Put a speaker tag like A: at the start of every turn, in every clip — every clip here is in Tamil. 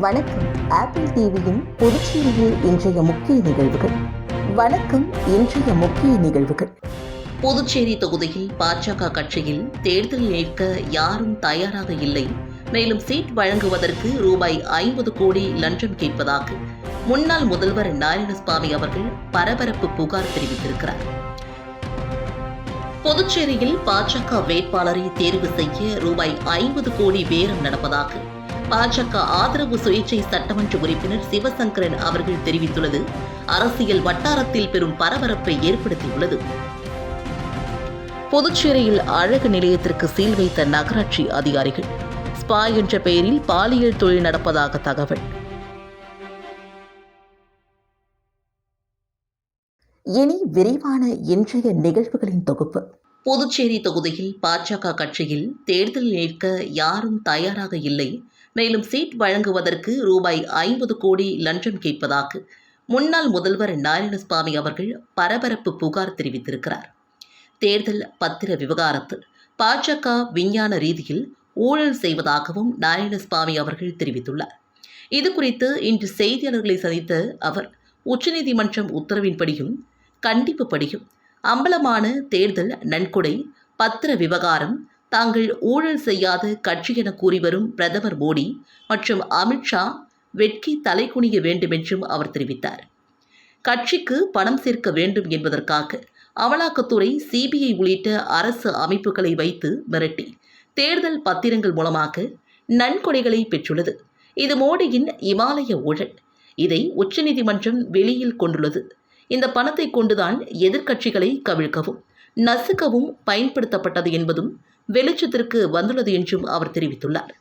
A: வணக்கம். ஆப்பிள் டிவியின் புதுச்சேரியில் இன்றைய முக்கிய நிகழ்வுகள். வணக்கம் இன்றைய முக்கிய நிகழ்வுகள்.
B: புதுச்சேரி தொகுதியில் பாஜக கட்சியில் தேர்தல் ஏற்க யாரும் தயாராக இல்லை. மேலும் சீட் வழங்குவதற்கு ரூபாய் ஐம்பது கோடி லஞ்சம் கேட்பதாக முன்னாள் முதல்வர் நாராயணசாமி அவர்கள் பரபரப்பு புகார் தெரிவித்திருக்கிறார். புதுச்சேரியில் பாஜக வேட்பாளரை தேர்வு செய்ய ரூபாய் ஐம்பது கோடி பேரம் நடப்பதாக பாஜக ஆதரவு சுயேட்சை சட்டமன்ற உறுப்பினர் சிவசங்கரன் அவர்கள் தெரிவித்துள்ளது. அரசியல் வட்டாரத்தில் பெரும் பரபரப்பை ஏற்படுத்தியுள்ளது. புதுச்சேரியில் அழகு நிலையத்திற்கு சீல் வைத்த நகராட்சி அதிகாரிகள். ஸ்பா என்ற பெயரில் பாலியல் தொழில் நடப்பதாக தகவல்.
A: இனி விரிவான இன்றைய நிகழ்வுகளின் தொகுப்பு.
B: புதுச்சேரி தொகுதியில் பாஜக கட்சியில் தேர்தல் ஏற்க யாரும் தயாராக இல்லை. மேலும் சீட் வழங்குவதற்கு ரூபாய் ஐம்பது கோடி லஞ்சம் கேட்பதாக முன்னாள் முதல்வர் நாராயணசுவாமி அவர்கள் பரபரப்பு புகார் தெரிவித்திருக்கிறார். தேர்தல் பத்திர விவகாரத்தில் பாஜக விஞ்ஞான ரீதியில் ஊழல் செய்வதாகவும் நாராயணசுவாமி அவர்கள் தெரிவித்துள்ளார். இது குறித்து இன்று செய்தியாளர்களை சந்தித்த அவர் உச்சநீதிமன்றம் உத்தரவின்படியும் கண்டிப்புப்படியும் அம்பலமான தேர்தல் நன்கொடை பத்திர விவகாரம் தாங்கள் ஊழல் செய்யாத கட்சி என கூறி வரும் பிரதமர் மோடி மற்றும் அமித்ஷா வெட்கி தலைகுனிய வேண்டுமென்றும் அவர் தெரிவித்தார். கட்சிக்கு பணம் சேர்க்க வேண்டும் என்பதற்காக அமலாக்கத்துறை சிபிஐ உள்ளிட்ட அரசு அமைப்புகளை வைத்து மிரட்டி தேர்தல் பத்திரங்கள் மூலமாக நன்கொடைகளை பெற்றுள்ளது. இது மோடியின் இமாலய ஊழல். இதை உச்சநீதிமன்றம் வெளியில் கொண்டுள்ளது. இந்த பணத்தை கொண்டுதான் எதிர்க்கட்சிகளை கவிழ்க்கவும் நசுக்கவும் பயன்படுத்தப்பட்டது என்பதும் வெளிச்சத்திற்கு வந்துள்ளது என்றும் அவர் தெரிவித்துள்ளார்.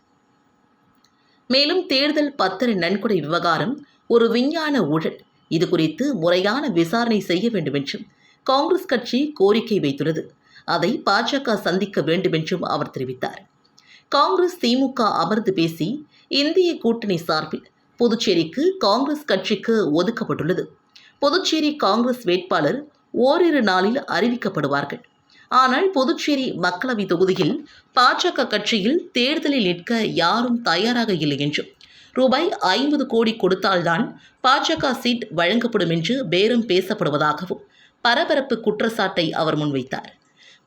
B: மேலும் தேர்தல் பத்திர நன்கொடை விவகாரம் ஒரு விஞ்ஞான ஊழல். இது குறித்து முறையான விசாரணை செய்ய வேண்டும் என்றும் காங்கிரஸ் கட்சி கோரிக்கை வைத்துள்ளது. அதை பாஜக சந்திக்க வேண்டும் என்றும் அவர் தெரிவித்தார். காங்கிரஸ் திமுக அமர்ந்து பேசி இந்திய கூட்டணி சார்பில் புதுச்சேரிக்கு காங்கிரஸ் கட்சிக்கு ஒதுக்கப்பட்டுள்ளது. புதுச்சேரி காங்கிரஸ் வேட்பாளர் ஓரிரு நாளில் அறிவிக்கப்படுவார்கள். ஆனால் புதுச்சேரி மக்களவை தொகுதியில் பாஜக கட்சியில் தேர்தலில் நிற்க யாரும் தயாராக இல்லை என்றும் ரூபாய் ஐம்பது கோடி கொடுத்தால்தான் பாஜக சீட் வழங்கப்படும் என்று பேரம் பேசப்படுவதாகவும் பரபரப்பு குற்றச்சாட்டை அவர் முன்வைத்தார்.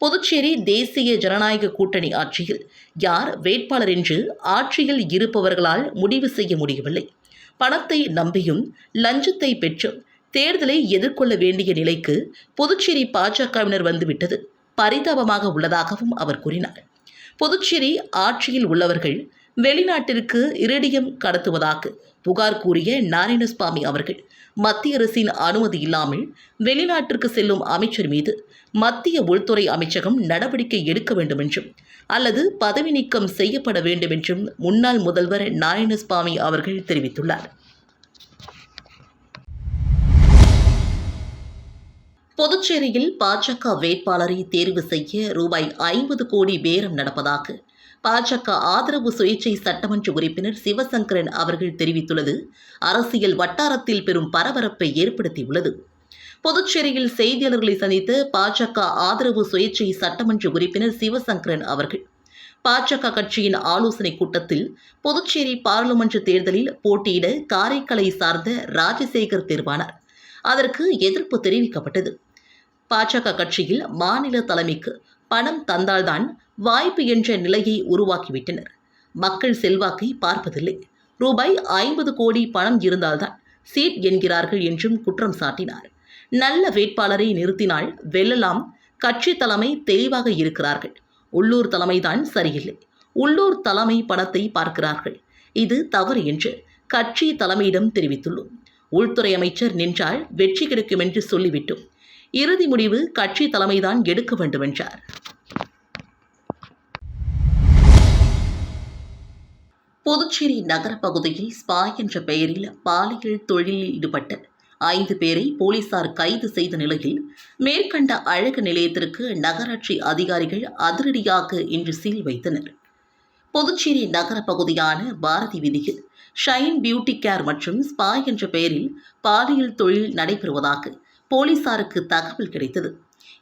B: புதுச்சேரி தேசிய ஜனநாயக கூட்டணி ஆட்சியில் யார் வேட்பாளர் என்று ஆட்சியில் இருப்பவர்களால் முடிவு செய்ய முடியவில்லை. பணத்தை நம்பியும் லஞ்சத்தை பெற்றும் தேர்தலை எதிர்கொள்ள வேண்டிய நிலைக்கு புதுச்சேரி பாஜகவினர் வந்துவிட்டது. பரிதாபமாக உள்ளதாகவும் அவர் கூறினார். புதுச்சேரி ஆட்சியில் உள்ளவர்கள் வெளிநாட்டிற்கு இரடியம் கடத்துவதாக புகார் கூறிய நாராயணசுவாமி அவர்கள் மத்திய அரசின் அனுமதி இல்லாமல் வெளிநாட்டிற்கு செல்லும் அமைச்சர் மீது மத்திய உள்துறை அமைச்சகம் நடவடிக்கை எடுக்க வேண்டும் என்றும் அல்லது பதவி நீக்கம் செய்யப்பட வேண்டும் என்றும் முன்னாள் முதல்வர் நாராயணசுவாமி அவர்கள் தெரிவித்துள்ளார். புதுச்சேரியில் பாஜக வேட்பாளரை தேர்வு செய்ய ரூபாய் ஐம்பது கோடி பேரம் நடப்பதாக பாஜக ஆதரவு சுயேட்சை சட்டமன்ற உறுப்பினர் சிவசங்கரன் அவர்கள் தெரிவித்துள்ளது. அரசியல் வட்டாரத்தில் பெரும் பரபரப்பை ஏற்படுத்தியுள்ளது. புதுச்சேரியில் செய்தியாளர்களை சந்தித்த பாஜக ஆதரவு சுயேட்சை சட்டமன்ற உறுப்பினர் சிவசங்கரன் அவர்கள் பாஜக கட்சியின் ஆலோசனை கூட்டத்தில் புதுச்சேரி பாராளுமன்ற தேர்தலில் போட்டியிட காரைக்காலை சார்ந்த ராஜசேகர் தேர்வானார் அதற்கு எதிர்ப்பு தெரிவிக்கப்பட்டது. பாஜக கட்சியில் மாநில தலைமைக்கு பணம் தந்தால்தான் வாய்ப்பு என்ற நிலையை உருவாக்கிவிட்டனர். மக்கள் செல்வாக்கை பார்ப்பதில்லை. ரூபாய் ஐம்பது கோடி பணம் இருந்தால்தான் சீட் என்கிறார்கள் என்றும் குற்றம் சாட்டினார். நல்ல வேட்பாளரை நிறுத்தினால் வெல்லலாம் கட்சி தலைமை தெளிவாக இருக்கிறார்கள். உள்ளூர் தலைமைதான் சரியில்லை. உள்ளூர் தலைமை பணத்தை பார்க்கிறார்கள். இது தவறு என்று கட்சி தலைமையிடம் தெரிவித்துள்ளோம். உள்துறை அமைச்சர் நின்றால் வெற்றி கிடைக்கும் என்று சொல்லிவிட்டோம். இறுதி முடிவு கட்சி தலைமைதான் எடுக்க வேண்டும் என்றார். புதுச்சேரி நகர பகுதியில் ஸ்பா என்ற பெயரில் பாலியல் தொழிலில் ஈடுபட்ட ஐந்து பேரை போலீசார் கைது செய்த நிலையில் மேற்கண்ட அழகு நிலையத்திற்கு நகராட்சி அதிகாரிகள் அதிரடியாக இன்று சீல் வைத்தனர். புதுச்சேரி நகர பகுதியான பாரதி வீதியில் ஷைன் பியூட்டி கேர் மற்றும் ஸ்பா என்ற பெயரில் பாலியல் தொழில் நடைபெறுவதாக போலீசாருக்கு தகவல் கிடைத்தது.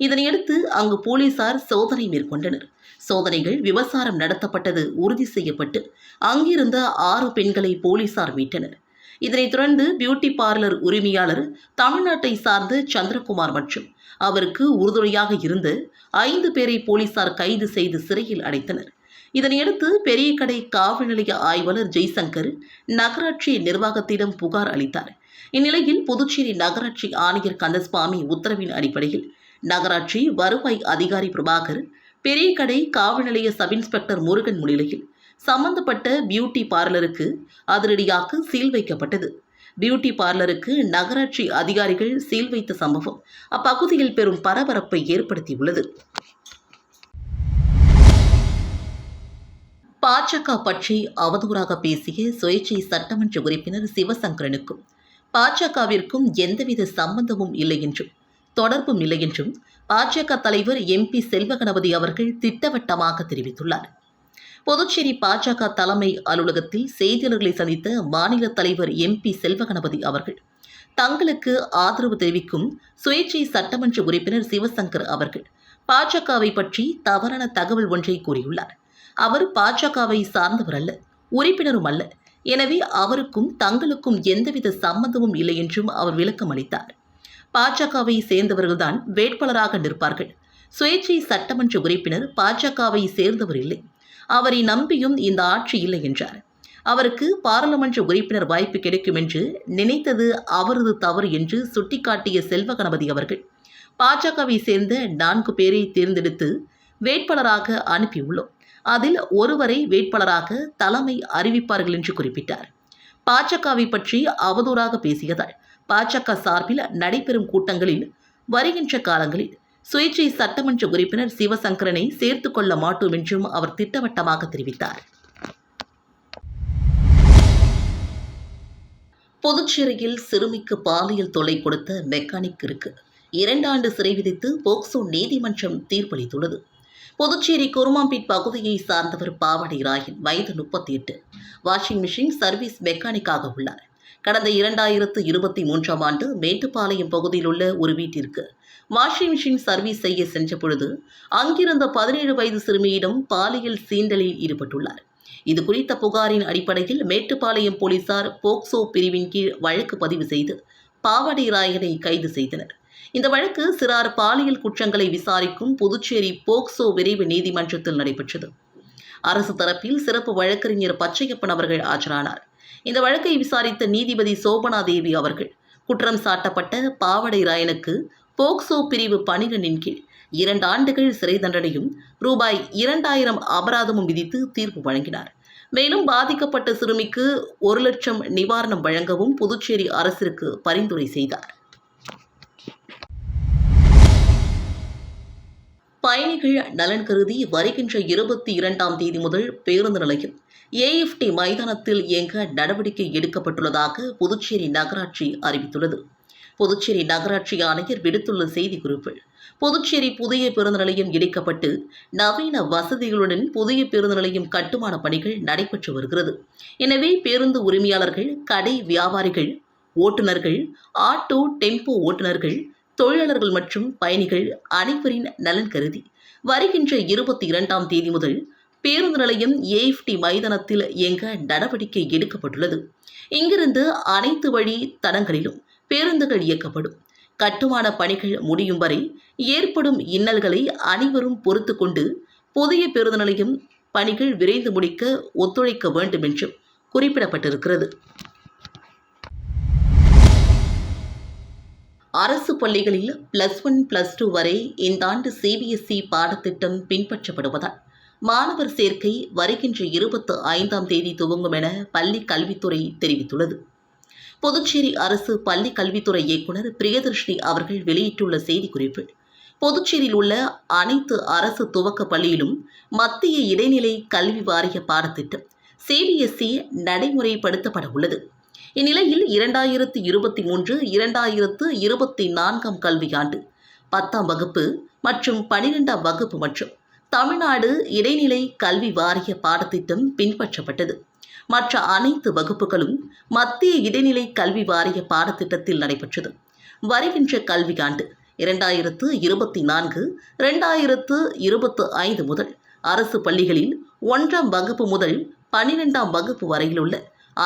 B: இதனையடுத்து அங்கு போலீசார் சோதனை மேற்கொண்டனர். சோதனைகள் விவசாரம் நடத்தப்பட்டது உறுதி செய்யப்பட்டு அங்கிருந்த ஆறு பெண்களை போலீசார் மீட்டனர். இதனைத் தொடர்ந்து பியூட்டி பார்லர் உரிமையாளர் தமிழ்நாட்டை சார்ந்த சந்திரகுமார் மற்றும் அவருக்கு உறுதுணையாக இருந்து ஐந்து பேரை போலீசார் கைது செய்து சிறையில் அடைத்தனர். இதனையடுத்து பெரியகடை காவல் நிலைய ஆய்வாளர் ஜெய்சங்கர் நகராட்சி நிர்வாகத்திடம் புகார் அளித்தார். இந்நிலையில் புதுச்சேரி நகராட்சி ஆணையர் கந்தசுவாமி உத்தரவின் அடிப்படையில் நகராட்சி வருவாய் அதிகாரி பிரபாகர் பெரியகடை காவல் நிலைய சப் இன்ஸ்பெக்டர் முருகன் முன்னிலையில் சம்பந்தப்பட்ட பியூட்டி பார்லருக்கு அதிரடியாக சீல் வைக்கப்பட்டது. பியூட்டி பார்லருக்கு நகராட்சி அதிகாரிகள் சீல் வைத்த சம்பவம் அப்பகுதியில் பெரும் பரபரப்பை ஏற்படுத்தியுள்ளது. பாஜக பற்றி அவதூறாக பேசிய சுயேட்சை சட்டமன்ற உறுப்பினர் சிவசங்கரனுக்கும் பாஜகவிற்கும் எந்தவித சம்பந்தமும் இல்லை என்றும் தொடர்பும் இல்லை என்றும் பாஜக தலைவர் எம்பி செல்வகணபதி அவர்கள் திட்டவட்டமாக தெரிவித்துள்ளார். புதுச்சேரி பாஜக தலைமை அலுவலகத்தில் செய்தியாளர்களை சந்தித்த மாநில தலைவர் எம்பி செல்வகணபதி அவர்கள் தங்களுக்கு ஆதரவு தெரிவிக்கும் சுயேட்சை சட்டமன்ற உறுப்பினர் சிவசங்கர் அவர்கள் பாஜகவை பற்றி தவறான தகவல் ஒன்றை கூறியுள்ளார். அவர் பாஜகவை சார்ந்தவர் அல்ல உறுப்பினரும் அல்ல எனவே அவருக்கும் தங்களுக்கும் எந்தவித சம்பந்தமும் இல்லை என்றும் அவர் விளக்கம் அளித்தார். பாஜகவை சேர்ந்தவர்கள்தான் வேட்பாளராக நிற்பார்கள். சுயேட்சை சட்டமன்ற உறுப்பினர் பாஜகவை சேர்ந்தவர் இல்லை. அவரை நம்பியும் இந்த ஆட்சி இல்லை என்றார். அவருக்கு பாராளுமன்ற உறுப்பினர் வாய்ப்பு கிடைக்கும் என்று நினைத்தது அவரது தவறு என்று சுட்டிக்காட்டிய செல்வ கணபதி அவர்கள். பாஜகவை சேர்ந்த நான்கு பேரை தேர்ந்தெடுத்து வேட்பாளராக அனுப்பியுள்ளோம். அதில் ஒருவரை வேட்பாளராக தலைமை அறிவிப்பார்கள் என்று குறிப்பிட்டார். பாஜகவை பற்றி அவதூறாக பேசியதால் பாஜக சார்பில் நடைபெறும் கூட்டங்களில் வருகின்ற காலங்களில் சுயேட்சை சட்டமன்ற உறுப்பினர் சிவசங்கரனை சேர்த்து கொள்ள மாட்டோம் என்றும் அவர் திட்டவட்டமாக தெரிவித்தார். புதுச்சேரியில் சிறுமிக்கு பாலியல் தொல்லை கொடுத்த மெக்கானிக்கிற்கு இரண்டாண்டு சிறை விதித்து போக்சோ நீதிமன்றம் தீர்ப்பளித்துள்ளது. புதுச்சேரி குருமாம்பீட் பகுதியை சார்ந்தவர் பாவடை ராயன் வயது முப்பத்தி எட்டு வாஷிங் மிஷின் சர்வீஸ் மெக்கானிக்காக உள்ளார். கடந்த இரண்டாயிரத்து இருபத்தி மூன்றாம் ஆண்டு மேட்டுப்பாளையம் பகுதியில் உள்ள ஒரு வீட்டிற்கு வாஷிங் மிஷின் சர்வீஸ் செய்ய சென்ற பொழுது அங்கிருந்த பதினேழு வயது சிறுமியிடம் பாலியல் சீண்டலில் ஈடுபட்டுள்ளார். இது குறித்த புகாரின் அடிப்படையில் மேட்டுப்பாளையம் போலீசார் போக்சோ பிரிவின் கீழ் வழக்கு பதிவு செய்து பாவடி ராயனை கைது செய்தனர். இந்த வழக்கு சிறார் பாலியல் குற்றங்களை விசாரிக்கும் புதுச்சேரி போக்சோ விரைவு நீதிமன்றத்தில் நடைபெற்றது. அரசு தரப்பில் சிறப்பு வழக்கறிஞர் பச்சையப்பன் அவர்கள் ஆஜரானார். இந்த வழக்கை விசாரித்த நீதிபதி சோபனா தேவி அவர்கள் குற்றம் சாட்டப்பட்ட பாவடை ராயனுக்கு போக்சோ பிரிவு பனிரெண்டின் கீழ் இரண்டு ஆண்டுகள் சிறை தண்டனையும் ரூபாய் இரண்டாயிரம் அபராதமும் விதித்து தீர்ப்பு வழங்கினார். மேலும் பாதிக்கப்பட்ட சிறுமிக்கு ஒரு லட்சம் நிவாரணம் வழங்கவும் புதுச்சேரி அரசிற்கு பரிந்துரை செய்தார். பயணிகள் நலன் கருதி வருகின்ற இருபத்தி இரண்டாம் தேதி முதல் பேருந்து நிலையம் ஏஎஃப்டி மைதானத்தில் இயங்க நடவடிக்கை எடுக்கப்பட்டுள்ளதாக புதுச்சேரி நகராட்சி அறிவித்துள்ளது. புதுச்சேரி நகராட்சி ஆணையர் விடுத்துள்ள செய்திக்குறிப்பில் புதுச்சேரி புதிய பேருந்து நிலையம் இடிக்கப்பட்டு நவீன வசதிகளுடன் புதிய பேருந்து நிலையம் கட்டுமான பணிகள் நடைபெற்று வருகிறது. எனவே பேருந்து உரிமையாளர்கள் கடை வியாபாரிகள் ஓட்டுநர்கள் ஆட்டோ டெம்போ ஓட்டுநர்கள் தொழிலாளர்கள் மற்றும் பயணிகள் அனைவரின் நலன் கருதி வருகின்ற இருபத்தி இரண்டாம் தேதி முதல் பேருந்து நிலையம் ஏஎஃப்டி மைதானத்தில் இயங்க நடவடிக்கை எடுக்கப்பட்டுள்ளது. இங்கிருந்து அனைத்து வழி தடங்களிலும் பேருந்துகள் இயக்கப்படும். கட்டுமான பணிகள் முடியும் வரை ஏற்படும் இன்னல்களை அனைவரும் பொறுத்து கொண்டு புதிய பேருந்து நிலையம் பணிகள் விரைந்து முடிக்க ஒத்துழைக்க வேண்டும் என்றும் குறிப்பிடப்பட்டிருக்கிறது. அரசு பள்ளிகளில் பிளஸ் ஒன் பிளஸ் டூ வரை இந்த ஆண்டு சிபிஎஸ்இ பாடத்திட்டம் பின்பற்றப்படுவதால் மாணவர் சேர்க்கை வருகின்ற இருபத்து ஐந்தாம் தேதி துவங்கும் என பள்ளி கல்வித்துறை தெரிவித்துள்ளது. புதுச்சேரி அரசு பள்ளி கல்வித்துறை இயக்குனர் பிரியதர்ஷினி அவர்கள் வெளியிட்டுள்ள செய்திக்குறிப்பு புதுச்சேரியில் உள்ள அனைத்து அரசு துவக்க பள்ளியிலும் மத்திய இடைநிலை கல்வி வாரிய பாடத்திட்டம் சிபிஎஸ்இ நடைமுறைப்படுத்தப்பட உள்ளது இந்நிலையில் இரண்டாயிரத்து இருபத்தி மூன்று இரண்டாயிரத்து இருபத்தி நான்காம் கல்வியாண்டு. பத்தாம் வகுப்பு மற்றும் பனிரெண்டாம் வகுப்பு மற்றும் தமிழ்நாடு இடைநிலை கல்வி வாரிய பாடத்திட்டம் பின்பற்றப்பட்டது. மற்ற அனைத்து வகுப்புகளும் மத்திய இடைநிலை கல்வி வாரிய பாடத்திட்டத்தில் நடைபெற்றது. வருகின்ற கல்வியாண்டு இரண்டாயிரத்து இருபத்தி நான்கு இரண்டாயிரத்து இருபத்து ஐந்து முதல் அரசு பள்ளிகளில் ஒன்றாம் வகுப்பு முதல் பன்னிரெண்டாம் வகுப்பு வரையிலுள்ள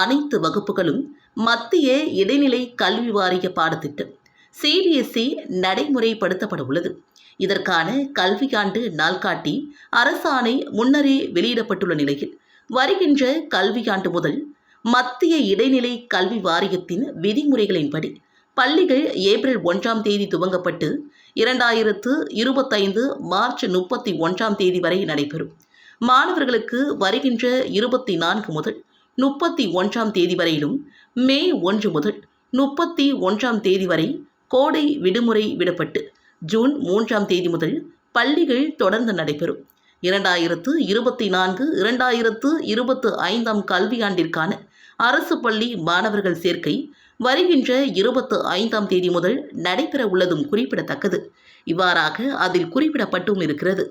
B: அனைத்து வகுப்புகளும் மத்திய இடைநிலை கல்வி வாரிய பாடத்திட்டம் சிபிஎஸ்இ நடைமுறைப்படுத்தப்பட உள்ளது இதற்கான கல்வியாண்டு நாள்காட்டி அரசாணை முன்னரே வெளியிடப்பட்டுள்ள நிலையில் வருகின்ற கல்வியாண்டு முதல் மத்திய இடைநிலை கல்வி வாரியத்தின் விதிமுறைகளின்படி பள்ளிகள் ஏப்ரல் ஒன்றாம் தேதி துவங்கப்பட்டு இரண்டாயிரத்து இருபத்தைந்து மார்ச் முப்பத்தி ஒன்றாம் தேதி வரை நடைபெறும். மாணவர்களுக்கு வருகின்ற இருபத்தி நான்கு முதல் முப்பத்தி ஒன்றாம் தேதி வரையிலும் மே ஒன்று முதல் முப்பத்தி ஒன்றாம் தேதி வரை கோடை விடுமுறை விடப்பட்டு ஜூன் மூன்றாம் தேதி முதல் பள்ளிகள் தொடர்ந்து நடைபெறும். இரண்டாயிரத்து இருபத்தி நான்கு இரண்டாயிரத்து இருபத்து ஐந்தாம் கல்வியாண்டிற்கான அரசு பள்ளி மாணவர்கள் சேர்க்கை வருகின்ற இருபத்து ஐந்தாம் தேதி முதல் நடைபெற உள்ளதும் குறிப்பிடத்தக்கது. இவ்வாறாக அதில் குறிப்பிடப்பட்டும் இருக்கிறது.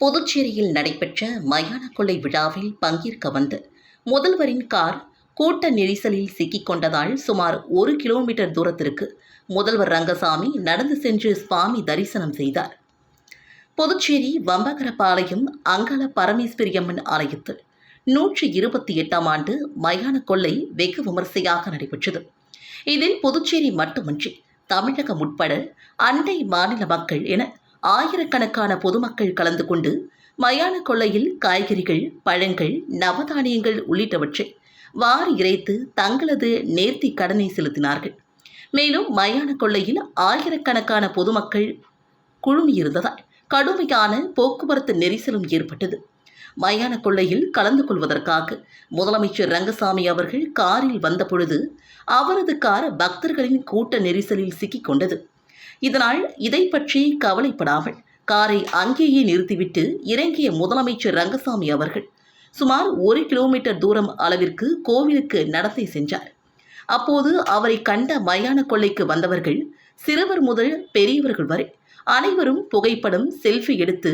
B: புதுச்சேரியில் நடைபெற்ற மயான கொள்ளை விழாவில் பங்கேற்க வந்து முதல்வரின் கார் கூட்ட நெரிசலில் சிக்கிக் கொண்டதால் சுமார் ஒரு கிலோமீட்டர் தூரத்திற்கு முதல்வர் ரங்கசாமி நடந்து சென்று சுவாமி தரிசனம் செய்தார். புதுச்சேரி வம்பகரபாளையம் அங்காள பரமேஸ்வரியம்மன் ஆலயத்தில் நூற்றி இருபத்தி எட்டாம் ஆண்டு மயான கொள்ளை வெகு விமர்சையாக நடைபெற்றது. இதில் புதுச்சேரி மட்டுமின்றி தமிழகம் உட்பட அண்டை மாநில மக்கள் என ஆயிரக்கணக்கான பொதுமக்கள் கலந்து கொண்டு மயான கொள்ளையில் காய்கறிகள் பழங்கள் நவதானியங்கள் உள்ளிட்டவற்றை வாரி இறைத்து தங்களது நேர்த்தி கடனை செலுத்தினார்கள். மேலும் மயான கொள்ளையில் ஆயிரக்கணக்கான பொதுமக்கள் குழுமியிருந்ததால் கடுமையான போக்குவரத்து நெரிசலும் ஏற்பட்டது. மயான கொள்ளையில் கலந்து கொள்வதற்காக முதலமைச்சர் ரங்கசாமி அவர்கள் காரில் வந்தபொழுது அவரது கார் பக்தர்களின் கூட்ட நெரிசலில் சிக்கிக் கொண்டது. இதனால் இதை பற்றி கவலைப்படாமல் காரை அங்கேயே நிறுத்திவிட்டு இறங்கிய முதலமைச்சர் ரங்கசாமி அவர்கள் சுமார் ஒரு கிலோமீட்டர் தூரம் அளவிற்கு கோவிலுக்கு நடத்தை சென்றார். அப்போது அவரை கண்ட மயான கொள்ளைக்கு வந்தவர்கள் சிறுவர் முதல் பெரியவர்கள் வரை அனைவரும் புகைப்படம் செல்ஃபி எடுத்து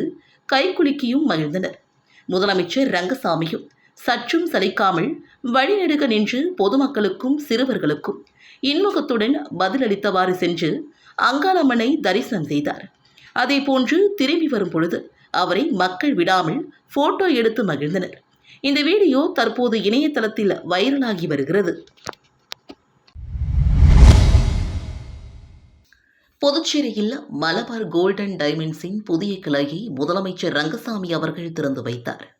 B: கைக்குலுக்கியும் மகிழ்ந்தனர். முதலமைச்சர் ரங்கசாமியும் சற்றும் சலிக்காமல் வழிநெடுக நின்று பொதுமக்களுக்கும் சிறுவர்களுக்கும் இன்முகத்துடன் பதிலளித்தவாறு சென்று அங்காளம்மனை தரிசனம் செய்தார். அதேபோன்று திரும்பி வரும் பொழுது அவரை மக்கள் விடாமல் போட்டோ எடுத்து மகிழ்ந்தனர். இந்த வீடியோ தற்போது இணையதளத்தில் வைரலாகி வருகிறது. புதுச்சேரியில் மலபார் கோல்டன் டைமண்ட்ஸின் புதிய கிளையை முதலமைச்சர் ரங்கசாமி அவர்கள் திறந்து வைத்தார்.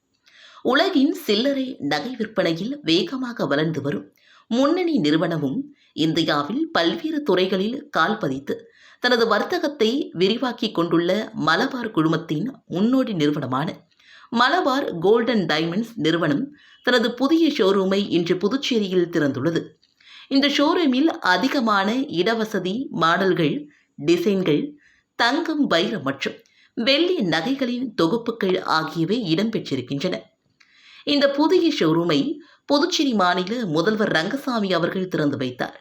B: உலகின் சில்லறை நகை விற்பனையில் வேகமாக வளர்ந்து வரும். முன்னணி நிறுவனமும் இந்தியாவில் பல்வேறு துறைகளில் கால் பதித்து தனது வர்த்தகத்தை விரிவாக்கி கொண்டுள்ள மலபார் குழுமத்தின் முன்னோடி நிறுவனமான மலபார் கோல்டன் டைமண்ட்ஸ் நிறுவனம் தனது புதிய ஷோரூமை இன்று புதுச்சேரியில் திறந்துள்ளது. இந்த ஷோரூமில் அதிகமான இடவசதி மாடல்கள் டிசைன்கள் தங்கம் வைரம் மற்றும் வெள்ளி நகைகளின் தொகுப்புகள் ஆகியவை இடம்பெற்றிருக்கின்றன. இந்த புதிய ஷோரூமை புதுச்சேரி மாநில முதல்வர் ரங்கசாமி அவர்கள் திறந்து வைத்தார்.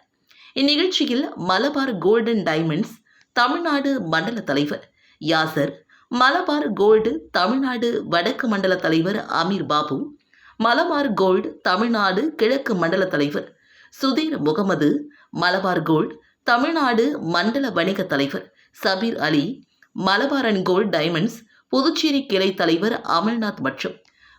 B: இந்நிகழ்ச்சியில் மலபார் கோல்டன் டைமண்ட்ஸ் தமிழ்நாடு மண்டல தலைவர் யாசர் மலபார் கோல்டு தமிழ்நாடு வடக்கு மண்டல தலைவர் அமீர் பாபு மலபார் கோல்டு தமிழ்நாடு கிழக்கு மண்டல தலைவர் சுதீர் முகமது மலபார் கோல்டு தமிழ்நாடு மண்டல வணிக தலைவர் Sabeer Ali Malabar and gold diamonds Puducherry கிளை தலைவர் அமல்நாத் மற்றும்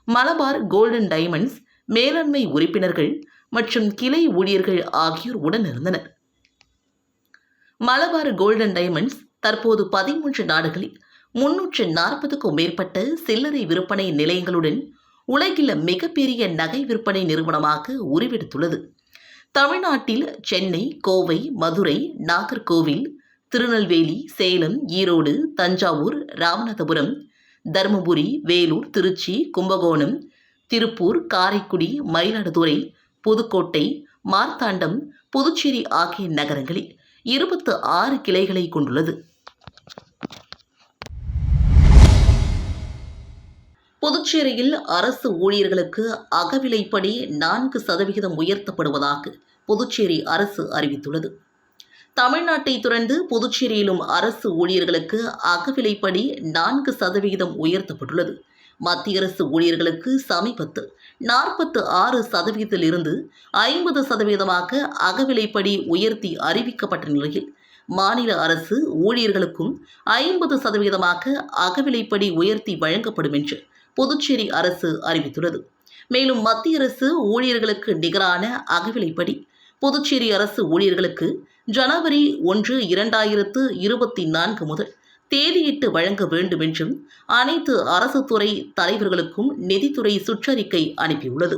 B: மலபார் கோல்டன் டைமண்ட்ஸ் மேலாண்மை உறுப்பினர்கள் மற்றும் கிளை ஊழியர்கள் ஆகியோர் உடனிருந்தனர் மலபார் கோல்டன் டைமண்ட்ஸ் தற்போது பதிமூன்று நாடுகளில் முன்னூற்று நாற்பதுக்கும் மேற்பட்ட சில்லறை விற்பனை நிலையங்களுடன் உலகில் மிகப்பெரிய நகை விற்பனை நிறுவனமாக உருவெடுத்துள்ளது. தமிழ்நாட்டில் சென்னை கோவை மதுரை நாகர்கோவில் திருநெல்வேலி சேலம் ஈரோடு தஞ்சாவூர் ராமநாதபுரம் தருமபுரி வேலூர் திருச்சி கும்பகோணம் திருப்பூர் காரைக்குடி மயிலாடுதுறை புதுக்கோட்டை மார்த்தாண்டம் புதுச்சேரி ஆகிய நகரங்களில் இருபத்து ஆறு கிளைகளை கொண்டுள்ளது. புதுச்சேரியில் அரசு ஊழியர்களுக்கு அகவிலைப்படி நான்கு சதவிகிதம் உயர்த்தப்படுவதாக புதுச்சேரி அரசு அறிவித்துள்ளது. தமிழ்நாட்டை துறந்து புதுச்சேரியிலும் அரசு ஊழியர்களுக்கு அகவிலைப்படி நான்கு சதவிகிதம் உயர்த்தப்பட்டுள்ளது. மத்திய அரசு ஊழியர்களுக்கு சமீபத்தில் நாற்பத்து ஆறு சதவீதத்திலிருந்து ஐம்பது சதவீதமாக அகவிலைப்படி உயர்த்தி அறிவிக்கப்பட்ட நிலையில் மாநில அரசு ஊழியர்களுக்கும் ஐம்பது சதவீதமாக அகவிலைப்படி உயர்த்தி வழங்கப்படும் என்று புதுச்சேரி அரசு அறிவித்துள்ளது. மேலும் மத்திய அரசு ஊழியர்களுக்கு நிகரான அகவிலைப்படி புதுச்சேரி அரசு ஊழியர்களுக்கு ஜனவரி ஒன்று இரண்டாயிரத்து இருபத்தி நான்கு முதல் தேதியிட்டு வழங்க வேண்டும் என்றும் அனைத்து அரசு துறை தலைவர்களுக்கும் நிதித்துறை சுற்றறிக்கை அனுப்பியுள்ளது.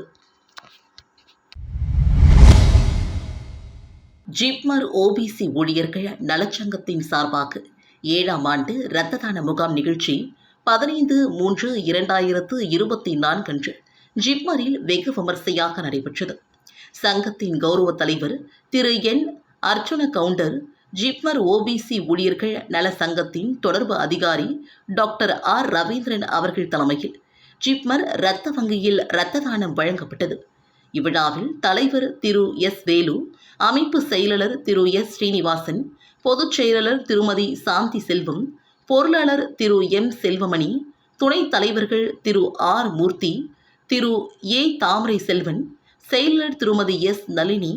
B: ஜிப்மர் ஓபிசி ஊழியர்கள் நலச்சங்கத்தின் சார்பாக ஏழாம் ஆண்டு இரத்த தான முகாம் நிகழ்ச்சி பதினைந்து மூன்று இரண்டாயிரத்து இருபத்தி நான்கன்று ஜிப்மரில் வெகு விமர்சையாக நடைபெற்றது. சங்கத்தின் கௌரவ தலைவர் திரு என் அர்ச்சுன கவுண்டர் ஜிப்மர் ஓபிசி ஊழியர்கள் நல சங்கத்தின் தொடர்பு அதிகாரி டாக்டர் ஆர். ரவீந்திரன் அவர்கள் தலைமையில் ஜிப்மர் இரத்த வங்கியில் இரத்த தானம் வழங்கப்பட்டது. இவ்விழாவில் தலைவர் திரு. எஸ். வேலு அமைப்பு செயலாளர் திரு. எஸ். ஸ்ரீனிவாசன் பொதுச் செயலாளர் திருமதி சாந்தி செல்வம் பொருளாளர் திரு. எம். செல்வமணி துணைத் தலைவர்கள் திரு. ஆர். மூர்த்தி திரு. ஏ. தாமரை செல்வன் செயலாளர் திருமதி எஸ். நளினி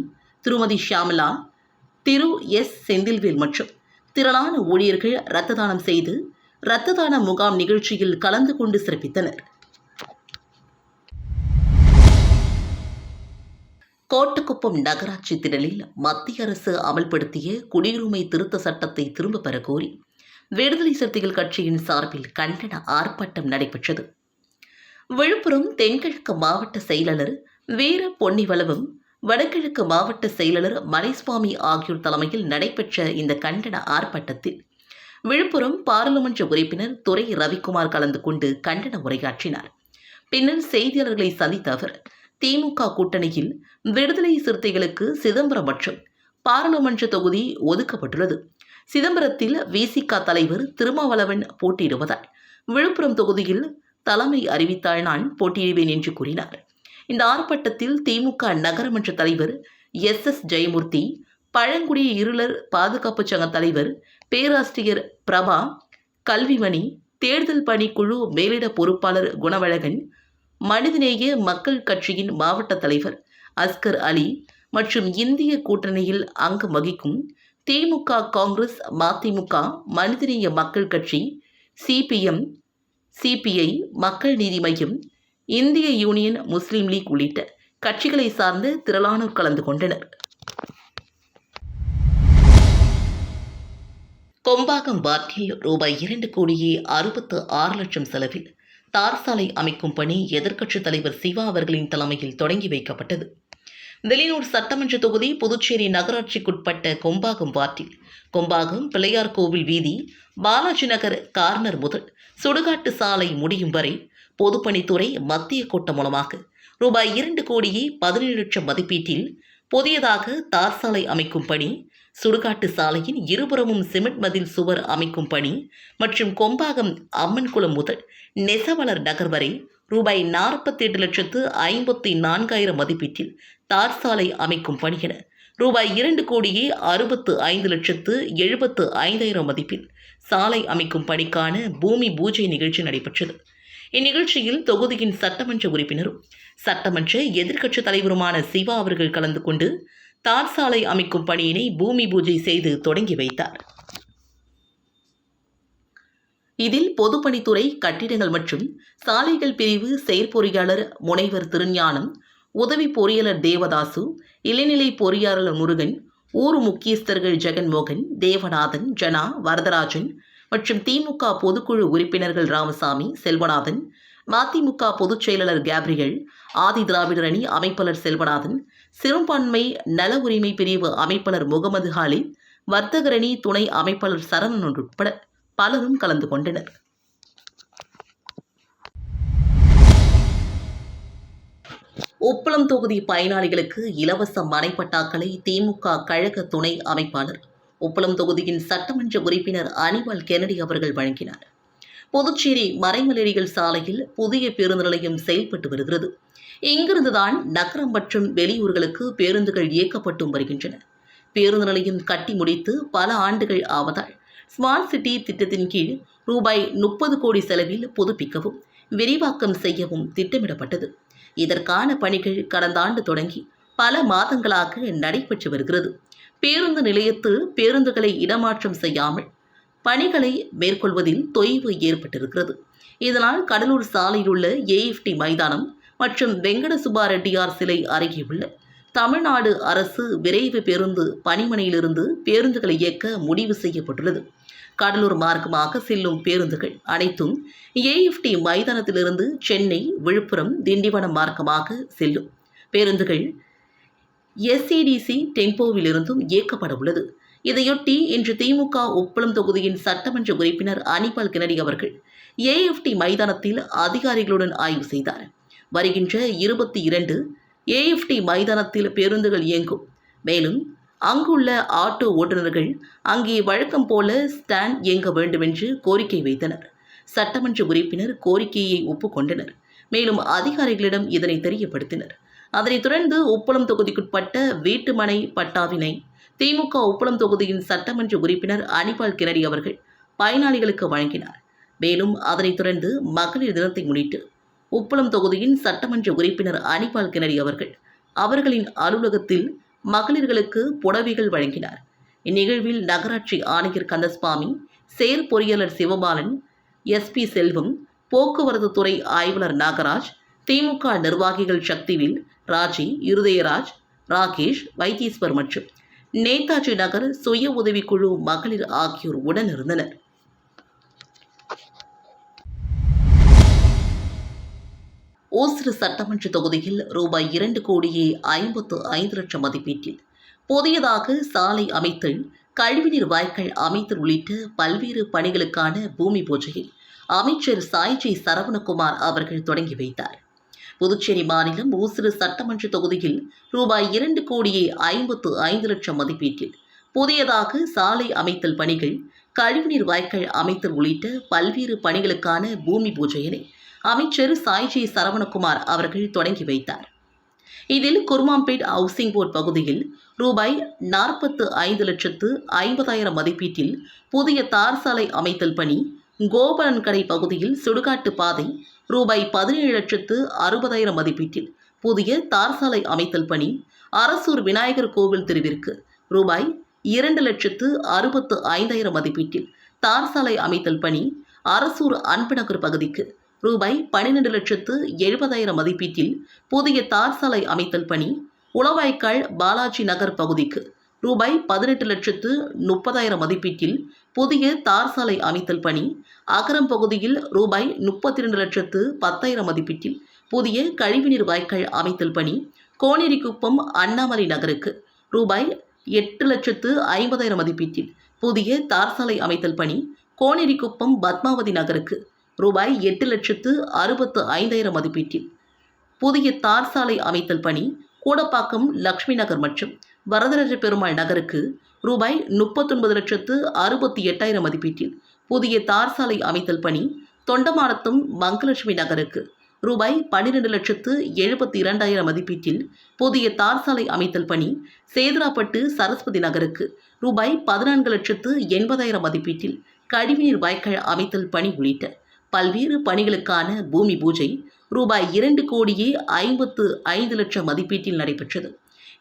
B: திருமதி ஷியாமலா திரு எஸ். செந்தில்வேல் மற்றும் திரளான ஊழியர்கள் இரத்த தானம் செய்து இரத்த தான முகாம் நிகழ்ச்சியில் கலந்து கொண்டு சிறப்பித்தனர். கோட்டுக்குப்பம் நகராட்சி திடலில் மத்திய அரசு அமல்படுத்திய குடியுரிமை திருத்த சட்டத்தை திரும்பப் பெற கோரி விடுதலை சிறுத்தைகள் கட்சியின் சார்பில் கண்டன ஆர்ப்பாட்டம் நடைபெற்றது. விழுப்புரம் தென்கிழக்கு மாவட்ட செயலாளர் வீர பொன்னிவளவும் வடகிழக்கு மாவட்ட செயலாளர் மலைசுவாமி ஆகியோர் தலைமையில் நடைபெற்ற இந்த கண்டன ஆர்ப்பாட்டத்தில் விழுப்புரம் பாராளுமன்ற உறுப்பினர் துரை ரவிக்குமார் கலந்து கொண்டு கண்டன உரையாற்றினார். பின்னர் செய்தியாளர்களை சந்தித்த அவர் திமுக கூட்டணியில் விடுதலை சிறுத்தைகளுக்கு சிதம்பரம் மற்றும் பாராளுமன்ற தொகுதி ஒதுக்கப்பட்டுள்ளது. சிதம்பரத்தில் விசிக தலைவர் திருமாவளவன் போட்டியிடுவதால் விழுப்புரம் தொகுதியில் தலைமை அறிவித்தால் நான் போட்டியிடுவேன் என்று கூறினார். இந்த ஆர்ப்பாட்டத்தில் திமுக நகரமன்ற தலைவர் எஸ் எஸ் ஜெயமூர்த்தி பழங்குடி இருளர் பாதுகாப்பு சங்க தலைவர் பேராசிரியர் பிரபா கல்விமணி தேர்தல் பணிக்குழு மேலிட பொறுப்பாளர் குணவழகன் மனிதநேய மக்கள் கட்சியின் மாவட்ட தலைவர் அஸ்கர் அலி மற்றும் இந்திய கூட்டணியில் அங்கம் வகிக்கும் திமுக காங்கிரஸ் மதிமுக மனிதநேய மக்கள் கட்சி சிபிஎம் சிபிஐ மக்கள் நீதி மையம் இந்திய யூனியன் முஸ்லீம் லீக் உள்ளிட்ட கட்சிகளை சார்ந்து திரளானோர் கலந்து கொண்டனர். கொம்பாகம் வார்டில் ரூபாய் இரண்டு கோடியே அறுபத்து ஆறு லட்சம் செலவில் தார் சாலை அமைக்கும் பணி எதிர்க்கட்சித் தலைவர் சிவா அவர்களின் தலைமையில் தொடங்கி வைக்கப்பட்டது. வெளியூர் சட்டமன்ற தொகுதி புதுச்சேரி நகராட்சிக்குட்பட்ட கொம்பாகம் வார்டில் கொம்பாகம் பிள்ளையார் கோவில் வீதி பாலாஜி நகர் கார்னர் முதல் சுடுகாட்டு சாலை முடியும் வரை பொதுப்பணித்துறை மத்திய கூட்டம் மூலமாக ரூபாய் இரண்டு கோடியே பதினேழு லட்சம் மதிப்பீட்டில் புதியதாக தார் சாலை அமைக்கும் பணி சுடுகாட்டு சாலையின் இருபுறமும் சிமெண்ட் மதில் சுவர் அமைக்கும் பணி மற்றும் கொம்பாகம் அம்மன் குளம் முதல் நெசவலர் நகர் வரை ரூபாய் நாற்பத்தி எட்டு லட்சத்து ஐம்பத்தி நான்காயிரம் மதிப்பீட்டில் தார் சாலை அமைக்கும் பணி என ரூபாய் இரண்டு கோடியே அறுபத்து ஐந்து லட்சத்து எழுபத்து ஐந்தாயிரம் மதிப்பில் சாலை அமைக்கும் பணிக்கான பூமி பூஜை நிகழ்ச்சி நடைபெற்றது. இந்நிகழ்ச்சியில் தொகுதியின் சட்டமன்ற உறுப்பினரும் சட்டமன்ற எதிர்க்கட்சித் தலைவருமான சிவா அவர்கள் கலந்து கொண்டு தார் சாலை அமைக்கும் பணியினை பூமி பூஜை செய்து தொடங்கி வைத்தார். இதில் பொதுப்பணித்துறை கட்டிடங்கள் மற்றும் சாலைகள் பிரிவு செயற்பொறியாளர் முனைவர் திருஞானம் உதவி பொறியாளர் தேவதாசு இளநிலை பொறியாளர் முருகன் ஊர் முக்கியஸ்தர்கள் ஜெகன்மோகன் தேவநாதன் ஜனா வரதராஜன் மற்றும் திமுக பொதுக்குழு உறுப்பினர்கள் ராமசாமி செல்வநாதன் மதிமுக பொதுச் செயலாளர் கேப்ரியல் ஆதி திராவிடர் அணி அமைப்பாளர் செல்வநாதன் சிறுபான்மை நல உரிமை பிரிவு அமைப்பாளர் முகமது ஹாலித் வர்த்தகரணி துணை அமைப்பாளர் சரவணன் உட்பட பலரும் கலந்து கொண்டனர். உப்பளம் தொகுதி பயனாளிகளுக்கு இலவச மனைப்பட்டாக்களை திமுக கழக துணை அமைப்பாளர் உப்பளம் தொகுதியின் சட்டமன்ற உறுப்பினர் அனிவால் கெனடி அவர்கள் வழங்கினார். புதுச்சேரி மறைமலடிகள் சாலையில் புதிய பேருந்து நிலையம் செயல்பட்டு வருகிறது. இங்கிருந்துதான் நகரம் மற்றும் வெளியூர்களுக்கு பேருந்துகள் இயக்கப்பட்டும் வருகின்றன. பேருந்து நிலையம் கட்டி முடித்து பல ஆண்டுகள் ஆவதால் ஸ்மார்ட் சிட்டி திட்டத்தின் கீழ் ரூபாய் முப்பது கோடி செலவில் புதுப்பிக்கவும் விரிவாக்கம் செய்யவும் திட்டமிடப்பட்டது. இதற்கான பணிகள் கடந்த ஆண்டு தொடங்கி பல மாதங்களாக நடைபெற்று வருகிறது. பேருந்து நிலையத்தில் பேருந்துகளை இடமாற்றம் செய்யாமல் பணிகளை மேற்கொள்வதில் தொய்வு ஏற்பட்டிருக்கிறது. இதனால் கடலூர் சாலையில் உள்ள ஏஎஃப்டி மைதானம் மற்றும் வெங்கடசுபா ரெட்டியார் சிலை அருகே உள்ள தமிழ்நாடு அரசு விரைவு பேருந்து பணிமனையிலிருந்து பேருந்துகளை இயக்க முடிவு செய்யப்பட்டுள்ளது. கடலூர் மார்க்கமாக செல்லும் பேருந்துகள் அனைத்தும் ஏஎஃப்டி மைதானத்திலிருந்து சென்னை விழுப்புரம் திண்டிவனம் மார்க்கமாக செல்லும். பேருந்துகள் எஸ்சிடிசி டெம்போவிலிருந்தும் இயக்கப்பட உள்ளது இதையொட்டி இன்று திமுக உப்பளம் தொகுதியின் சட்டமன்ற உறுப்பினர் அனிபால் கினடி அவர்கள் ஏஎஃப்டி மைதானத்தில் அதிகாரிகளுடன் ஆய்வு செய்தார். வருகின்ற இருபத்தி இரண்டு ஏஎஃப்டி மைதானத்தில் பேருந்துகள் இயங்கும். மேலும் அங்குள்ள ஆட்டோ ஓட்டுநர்கள் அங்கே வழக்கம் போல ஸ்டாண்ட் இயங்க வேண்டும் என்று கோரிக்கை வைத்தனர். சட்டமன்ற உறுப்பினர் கோரிக்கையை ஒப்புக்கொண்டனர். மேலும் அதிகாரிகளிடம் இதனை தெரியப்படுத்தினர். அதனைத் தொடர்ந்து உப்பளம் தொகுதிக்குட்பட்ட வீட்டுமனை பட்டாவினை திமுக உப்பளம் தொகுதியின் சட்டமன்ற உறுப்பினர் அனிபால் கிரடி அவர்கள் பயனாளிகளுக்கு வழங்கினார். மேலும் அதனைத் தொடர்ந்து மகளிர் தினத்தை முன்னிட்டு உப்பளம் தொகுதியின் சட்டமன்ற உறுப்பினர் அனிபால் கிணறி அவர்கள் அவர்களின் அலுவலகத்தில் மகளிர்களுக்கு புடவைகள் வழங்கினார். இந்நிகழ்வில் நகராட்சி ஆணையர் கந்தசுவாமி செயற்பொறியாளர் சிவபாலன் எஸ்பி செல்வம் போக்குவரத்து துறை ஆய்வாளர் நாகராஜ் திமுக நிர்வாகிகள் சக்திவேல் ராஜி இருதயராஜ் ராகேஷ் வைத்தீஸ்வர் மற்றும் நேதாஜி நகர் சுய உதவிக்குழு மகளிர் ஆகியோர் உடனிருந்தனர் ஓசூர் சட்டமன்ற தொகுதியில் ரூபாய் இரண்டு கோடியே ஐம்பத்து ஐந்து லட்சம் மதிப்பீட்டில் புதியதாக சாலை அமைத்தல் கழிவுநீர் வாய்க்கால் அமைத்தல் உள்ளிட்ட பல்வேறு பணிகளுக்கான பூமி பூஜையை அமைச்சர் சாய்ஜி சரவணகுமார் அவர்கள் தொடங்கி வைத்தார். புதுச்சேரி மாநிலம் ஊசிறு சட்டமன்ற தொகுதியில் ரூபாய் இரண்டு கோடியே ஐம்பத்து ஐந்து லட்சம் மதிப்பீட்டில். புதியதாக சாலை அமைத்தல் பணிகள் கழிவுநீர் வாய்க்கால் அமைத்தல் உள்ளிட்ட பல்வேறு பணிகளுக்கான பூமி பூஜையினை அமைச்சர் சாய்ஜி சரவணகுமார் அவர்கள் தொடங்கி வைத்தார். இதில் குருமாம்பேட் ஹவுசிங் போர்ட் பகுதியில் ரூபாய் நாற்பத்து ஐந்து லட்சத்து ஐம்பதாயிரம் மதிப்பீட்டில் புதிய தார் சாலை அமைத்தல் பணி கோபலன்கடை பகுதியில் சுடுகாட்டு பாதை ரூபாய் பதினேழு லட்சத்து அறுபதாயிரம் மதிப்பீட்டில் புதிய தார் சாலை அமைத்தல் பணி அரசூர் விநாயகர் கோவில் தெருவிற்கு ரூபாய் இரண்டு லட்சத்து அறுபத்து ஐந்தாயிரம் மதிப்பீட்டில் தார் சாலை அமைத்தல் பணி அரசூர் அன்புநகர் பகுதிக்கு ரூபாய் பன்னிரண்டு லட்சத்து எழுபதாயிரம் மதிப்பீட்டில் புதிய தார் சாலை அமைத்தல் பணி உளவாய்க்கால் பாலாஜி நகர் பகுதிக்கு ரூபாய் பதினெட்டு லட்சத்து முப்பதாயிரம் மதிப்பீட்டில் புதிய தார் சாலை அமைத்தல் பணி அகரம் பகுதியில் ரூபாய் முப்பத்தி ரெண்டு லட்சத்து பத்தாயிரம் மதிப்பீட்டில் புதிய கழிவுநீர் வாய்க்கால் அமைத்தல் பணி கோனேரிக்குப்பம் அண்ணாமலை நகருக்கு ரூபாய் எட்டு லட்சத்து ஐம்பதாயிரம் மதிப்பீட்டில் புதிய தார் சாலை அமைத்தல் பணி கோனேரிக்குப்பம் பத்மாவதி நகருக்கு ரூபாய் எட்டு லட்சத்து அறுபத்து ஐந்தாயிரம் மதிப்பீட்டில் புதிய தார் சாலை அமைத்தல் பணி கூடப்பாக்கம் லக்ஷ்மி நகர் மற்றும் வரதராஜ பெருமாள் நகருக்கு ரூபாய் முப்பத்தொன்பது லட்சத்து அறுபத்தி எட்டாயிரம் மதிப்பீட்டில் புதிய தார் சாலை அமைத்தல் பணி தொண்டமானத்தும் மங்கலட்சுமி நகருக்கு ரூபாய் பன்னிரெண்டு லட்சத்து எழுபத்தி இரண்டாயிரம் மதிப்பீட்டில் புதிய தார் சாலை அமைத்தல் பணி சேதராப்பட்டு சரஸ்வதி நகருக்கு ரூபாய் பதினான்கு லட்சத்து எண்பதாயிரம் மதிப்பீட்டில் கழிவுநீர் வாய்க்கால் அமைத்தல் பணி உள்ளிட்ட பல்வேறு பணிகளுக்கான பூமி பூஜை ரூபாய் இரண்டு கோடியே ஐம்பத்து ஐந்து லட்சம் மதிப்பீட்டில் நடைபெற்றது.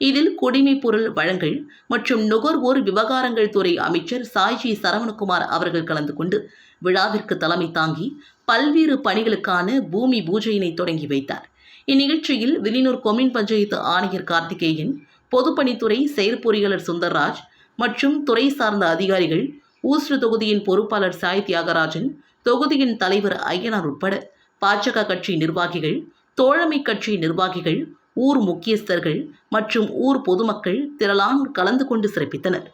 B: இதில் குடிமை பொருள் வழங்கல் மற்றும் நுகர்வோர் விவகாரங்கள் துறை அமைச்சர் சாய்ஜி சரவணகுமார் அவர்கள் கலந்து கொண்டு விழாவிற்கு தலைமை தாங்கி பல்வேறு பணிகளுக்கான பூமி பூஜையினை தொடங்கி வைத்தார். இந்நிகழ்ச்சியில் வில்லியனூர் கொம்யூன் பஞ்சாயத்து ஆணையர் கார்த்திகேயன் பொதுப்பணித்துறை செயற்பொறியாளர் சுந்தர்ராஜ் மற்றும் துறை சார்ந்த அதிகாரிகள் ஊஸ்ரு தொகுதியின் பொறுப்பாளர் சாய் தியாகராஜன் தொகுதியின் தலைவர் ஐயனார் உட்பட பாஜக கட்சி நிர்வாகிகள் தோழமை கட்சி நிர்வாகிகள் ஊர் முக்கியஸ்தர்கள் மற்றும் ஊர் பொதுமக்கள் திரளானோர் கலந்து கொண்டு சிறப்பித்தனர்.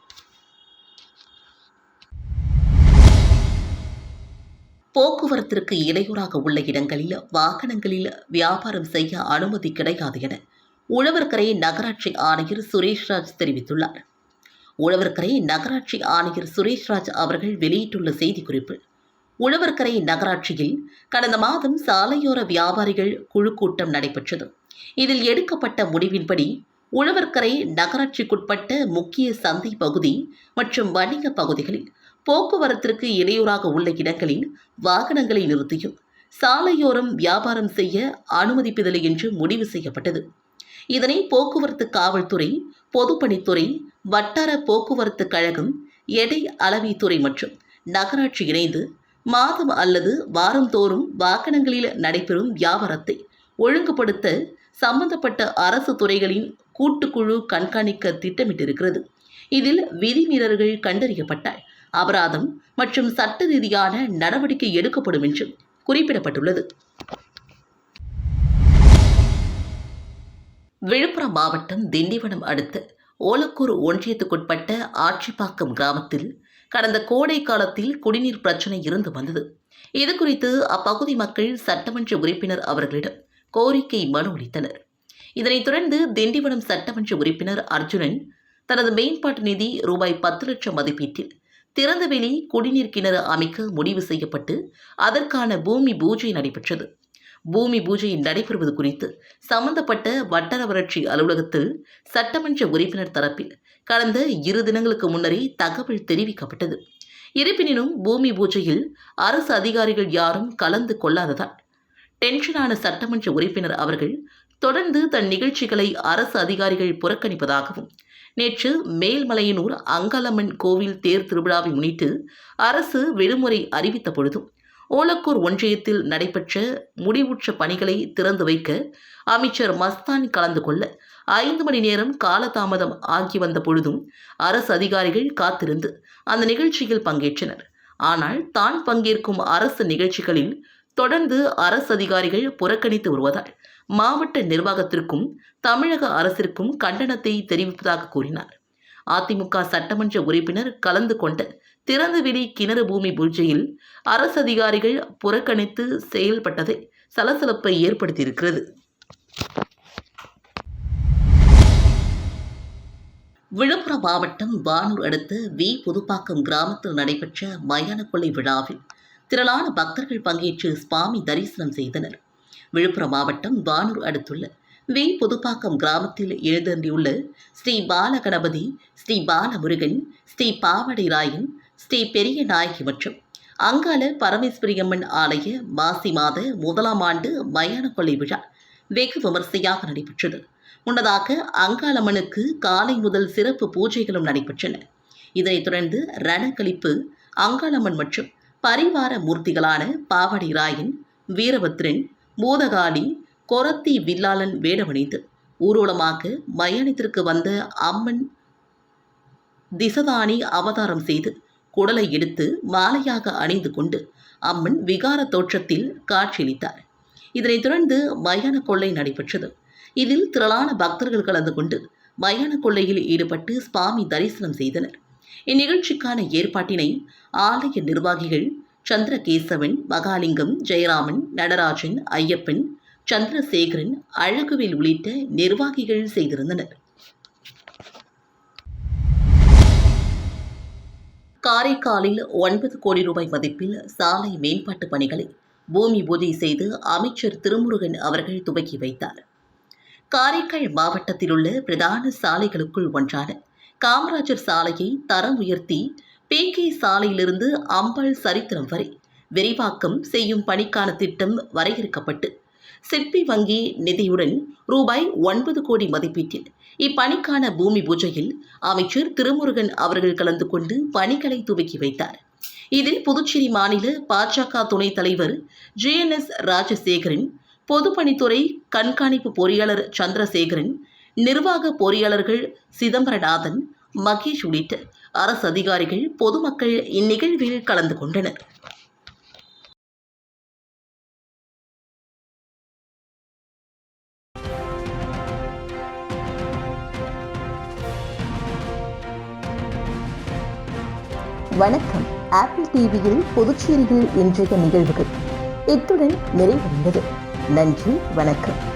B: போக்குவரத்திற்கு இடையூறாக உள்ள இடங்களில் வாகனங்களில் வியாபாரம் செய்ய அனுமதி கிடையாது என உழவர்கரை நகராட்சி ஆணையர் சுரேஷ்ராஜ் தெரிவித்துள்ளார். உழவர்கரை நகராட்சி ஆணையர் சுரேஷ்ராஜ் அவர்கள் வெளியிட்டுள்ள செய்திக்குறிப்பு உழவர்கரை நகராட்சியில் கடந்த மாதம் சாலையோர வியாபாரிகள் குழு கூட்டம் நடைபெற்றது. இதில் எடுக்கப்பட்ட முடிவின்படி உழவர்கரை நகராட்சிக்குட்பட்ட முக்கிய சந்தை பகுதி மற்றும் வணிக பகுதிகளில் போக்குவரத்திற்கு இடையூறாக உள்ள இடங்களில் வாகனங்களை நிறுத்தியும் சாலையோரம் வியாபாரம் செய்ய அனுமதிப்பதில்லை என்று முடிவு செய்யப்பட்டது. இதனை போக்குவரத்து காவல்துறை பொதுப்பணித்துறை வட்டார போக்குவரத்து கழகம் எடை அளவித்துறை மற்றும் நகராட்சி இணைந்து மாதம் அல்லது வாரந்தோறும் வாகனங்களில் நடைபெறும் வியாபாரத்தை ஒழுங்குபடுத்த சம்பந்தப்பட்ட அரசு துறைகளின் கூட்டுக்குழு கண்காணிக்க திட்டமிட்டிருக்கிறது. இதில் விதிமீறல்கள் கண்டறியப்பட்டால் அபராதம் மற்றும் சட்ட ரீதியான நடவடிக்கை எடுக்கப்படும் என்றும் குறிப்பிடப்பட்டுள்ளது. விழுப்புரம் மாவட்டம் திண்டிவனம் அடுத்த ஓலக்கூர் ஒன்றியத்துக்குட்பட்ட ஆட்சிப்பாக்கம் கிராமத்தில் கடந்த கோடை காலத்தில் குடிநீர் பிரச்சனை இருந்து வந்தது. இதுகுறித்து அப்பகுதி மக்கள் சட்டமன்ற உறுப்பினர் அவர்களிடம் கோரிக்கை மனு அளித்தனர். இதனைத் தொடர்ந்து திண்டிவனம் சட்டமன்ற உறுப்பினர் அர்ஜுனன் தனது மேம்பாட்டு நிதி ரூபாய் பத்து லட்சம் மதிப்பீட்டில் திறந்தவெளி குடிநீர் கிணறு அமைக்க முடிவு செய்யப்பட்டு அதற்கான பூமி பூஜை நடைபெற்றது. பூமி பூஜை நடைபெறுவது குறித்து சம்பந்தப்பட்ட வட்டார வளர்ச்சி அலுவலகத்தில் சட்டமன்ற உறுப்பினர் தரப்பில் கடந்த இரு தினங்களுக்கு முன்னரே தகவல் தெரிவிக்கப்பட்டது. இருப்பினும் பூமி பூஜையில் அரசு அதிகாரிகள் யாரும் கலந்து கொள்ளாததால் டென்ஷனான சட்டமன்ற உறுப்பினர் அவர்கள் தொடர்ந்து தன் நிகழ்ச்சிகளை அரசு அதிகாரிகள் புறக்கணிப்பதாகவும் நேற்று மேல்மலையனூர் அங்காளம்மன் கோவில் தேர் திருவிழாவை முன்னிட்டு அரசு விடுமுறை அறிவித்த பொழுதும் ஓலக்கூர் ஒன்றியத்தில் நடைபெற்ற முடிவுற்ற பணிகளை திறந்து வைக்க அமைச்சர் மஸ்தான் கலந்து கொள்ள ஐந்து மணி நேரம் காலதாமதம் ஆகி வந்த பொழுதும் அரசு அதிகாரிகள் காத்திருந்து அந்த நிகழ்ச்சியில் பங்கேற்றனர். ஆனால் தான் பங்கேற்கும் அரசு நிகழ்ச்சிகளில் தொடர்ந்து அரசு அதிகாரிகள் புறக்கணித்து வருவதால் மாவட்ட நிர்வாகத்திற்கும் தமிழக அரசிற்கும் கண்டனத்தை தெரிவிப்பதாக கூறினார். அதிமுக சட்டமன்ற உறுப்பினர் கலந்து கொண்ட திறந்தவெளி கிணறு பூமி பூஜையில் அரசு அதிகாரிகள் புறக்கணித்து செயல்பட்டதை சலசலப்பை ஏற்படுத்தியிருக்கிறது. விழுப்புரம் மாவட்டம் வானூர் அடுத்த வி புதுப்பாக்கம் கிராமத்தில் நடைபெற்ற மயான கொள்ளை விழாவில் திரளான பக்தர்கள் பங்கேற்று சுவாமி தரிசனம் செய்தனர். விழுப்புரம் மாவட்டம் வானூர் அடுத்துள்ள வெய் புதுப்பாக்கம் கிராமத்தில் எழுந்தருளியுள்ள ஸ்ரீ பாலகணபதி ஸ்ரீ பாலமுருகன் ஸ்ரீ பாவடை ராயன் ஸ்ரீ பெரிய நாயகி மற்றும் அங்காள பரமேஸ்வரியம்மன் ஆலய மாசி மாத முதலாம் ஆண்டு மயான கொள்ளை விழா வெகு விமர்சையாக நடைபெற்றது. முன்னதாக அங்காளம்மனுக்கு காலை முதல் சிறப்பு பூஜைகளும் நடைபெற்றன. இதனைத் தொடர்ந்து ரணக்களிப்பு அங்காளம்மன் மற்றும் பரிவார மூர்த்திகளான பாவடி ராயன் வீரபத்ரன் பூதகாளி கொரத்தி வில்லாளன் வேடமணிந்து ஊர்வலமாக மயானத்திற்கு வந்த அம்மன் திசதானி அவதாரம் செய்து குடலை எடுத்து மாலையாக அணிந்து கொண்டு அம்மன் விகார தோற்றத்தில் காட்சியளித்தார். இதனைத் தொடர்ந்து மயான கொள்ளை நடைபெற்றது. இதில் திரளான பக்தர்கள் கலந்து கொண்டு மயான கொள்ளையில் ஈடுபட்டு சுவாமி தரிசனம் செய்தனர். இந்நிகழ்ச்சிக்கான ஏற்பாட்டினை ஆலய நிர்வாகிகள் சந்திரகேசவன் மகாலிங்கம் ஜெயராமன் நடராஜன் ஐயப்பன் சந்திரசேகரன் அழகுவேல் உள்ளிட்ட நிர்வாகிகள் செய்திருந்தனர். காரைக்காலில் ஒன்பது கோடி ரூபாய் மதிப்பில் சாலை மேம்பாட்டு பணிகளை பூமி பூஜை செய்து அமைச்சர் திருமுருகன் அவர்கள் துவக்கி வைத்தார். காரைக்கால் மாவட்டத்தில் உள்ள பிரதான சாலைகளுக்குள் ஒன்றான காமராஜர் சாலையை தரம் உயர்த்தி பேகே சாலையிலிருந்து அம்பாள் சரித்திரம் வரை விரிவாக்கம் செய்யும் பணிக்கான திட்டம் வரையறுக்கப்பட்டு சிற்பி வங்கி நிதியுடன் ரூபாய் ஒன்பது கோடி மதிப்பீட்டில் இப்பணிக்கான பூமி பூஜையில் அமைச்சர் திருமுருகன் அவர்கள் கலந்து கொண்டு பணிகளை துவக்கி வைத்தார். இதில் புதுச்சேரி மாநில பாஜக துணைத் தலைவர் ஜிஎன்எஸ் ராஜசேகரன் பொதுப்பணித்துறை கண்காணிப்பு பொறியாளர் சந்திரசேகரன் நிர்வாக பொறியாளர்கள் சிதம்பரநாதன் மகேஷ் உள்ளிட்ட அரசு அதிகாரிகள் பொதுமக்கள் இந்நிகழ்வில் கலந்து கொண்டனர்.
A: வணக்கம். ஆப்பிள் டிவியில் பொதுச்சேரியில் இன்றைய நிகழ்வுகள். இத்துடன் நிறைவடைந்தது. நன்றி வணக்கம்.